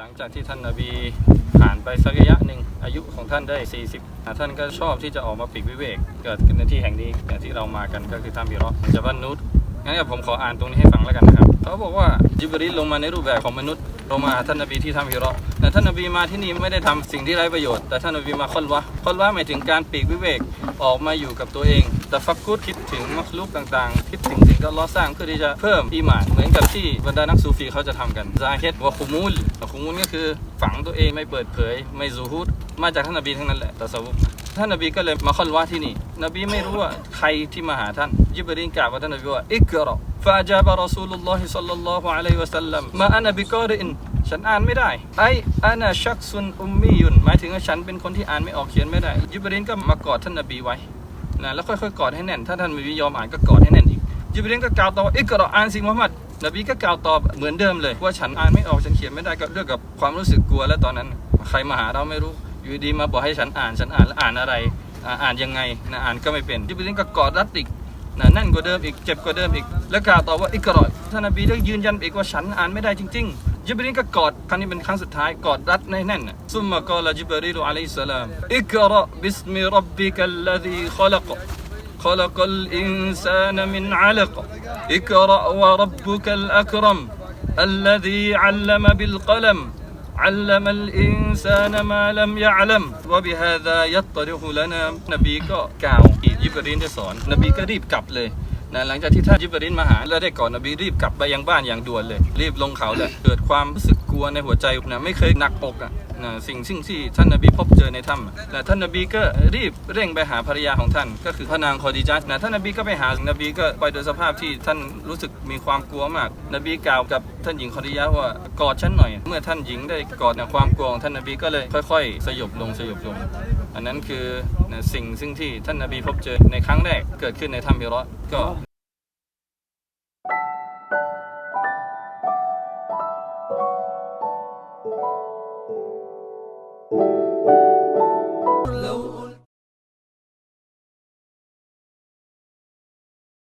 หลังจากที่ท่านนาบีผ่านไปสักระยะหนึ่งอายุของท่านได้ 40 ท่านก็ชอบที่จะออกมาปีกวิเวก เกิดขึ้นในที่แห่งนี้อย่างที่เรามากันก็คือถ้ำบิราะห์จะบ้านนุษ งั้นเดี๋ยวผมขออ่านตรงนี้ให้ฟังแล้วกันนะครับเขาบอกว่าจิบรีลลงมาในรูปแบบของมนุษย์ลงมาหาท่านนบีที่ถ้ำบิเราะแต่ท่านนบีมาที่นี่ไม่ได้ทำสิ่งที่ไร้ประโยชน์ แต่ท่านนบีมาค้นวะค้นวะหมายถึงการปีกวิเวกออกมาอยู่กับตัวเอง แต่ฟักกุดคิดถึงมักลุกต่างๆ คิดถึงสิ่งที่ลเลอสร้างเพื่อที่จะเพิ่มอีหมานเหมือนกับที่บรรดานักซูฟีเขาจะทำกันซาเฮดวะคุมูลคุมูลก็คือฝังตัวเองไม่เปิดเผย ไม่ซูฮุดมาจากท่านนบีทั้งนั้นแหละตะสวุ ท่านนบีก็เลยมาคอนว่าที่นี่ นบีไม่รู้ว่าใครที่มาหาท่าน ยิบรีนกล่าวว่าท่านนบีว่าอิกรอฟาจาบรอซูลุลลอฮิสัลลัลลอฮุอะลัยฮิวะสัลลัมมาอานบีกอรินฉันอ่านไม่ได้ไออานาชักซุนอุมมียุนหมายถึงว่าฉันเป็นคนที่อ่านไม่ออกเขียนไม่ได้ ยิบรีนก็มากอดท่านนบีไว้นะแล้วค่อยๆกอดให้แน่น ถ้าท่านนบียอมอ่านก็กอดให้แน่นอีกยิบรีนก็กล่าวต่อว่าอิกรออ่านสิมุฮัมมัดนบีก็กล่าวตอบเหมือนเดิมเลย ว่าฉันอ่านไม่ออกฉันเขียนไม่ได้ก็เรื่องกับความรู้สึกกลัวและตอนนั้น ใครมาหาเราไม่รู้ อยู่ดีมาบอกให้ฉันอ่านฉันอ่านแล้วอ่านอะไรอ่าอ่านยังไงนะอ่านก็ไม่เป็นยิบรีนก็กอดรัดอีก นะนั่นกว่าเดิมอีกเจ็บกว่าเดิมอีก แล้วกล่าวต่อว่าอิกรอดท่านนบีได้ยืนยันอีกว่าฉันอ่านไม่ได้จริงๆยิบรีนก็กอดครั้งนี้เป็นครั้งสุดท้ายกอดรัดในแน่นน่ะซุมมากอลจิบรีลอะลัยฮิสสลามอิกรอบิสมิรับบิกัลลซีขลัก خلق الإنسان من علق اقرأ وربك الأكرم الذي علم بالقلم علم الإنسان ما لم يعلم وبهذا يتضح لنا นบีก็กล่าวยิบรีนได้สอน นบีก็รีบกลับเลยนะหลังจากที่ท่านยิบรีนมาหาแล้วได้ก่อนนบีรีบกลับไปยังบ้านอย่างด่วนเลย รีบลงเขาเลยเกิดความรู้สึกกลัวในหัวใจนะไม่เคยหนักอกอ่ะนะ สิ่งสิ่งที่ท่านนบีพบเจอในถ้ำและท่านนบีก็รีบเร่งไปหาภรรยาของท่าน ก็คือพระนางคอดีจัตนะท่านนบีก็ไปหานบีก็ไปโดยสภาพที่ท่านรู้สึกมีความกลัวมาก นบีกล่าวกับท่านหญิงคอดียะว่ากอดฉันหน่อย เมื่อท่านหญิงได้กอดนะความกลัวของท่านนบีก็เลยค่อย ๆ สยบลงสยบลง อันนั้นคือนะสิ่งซึ่งที่ท่านนบีพบเจอในครั้งแรกเกิดขึ้นในถ้ำฮิเราะก็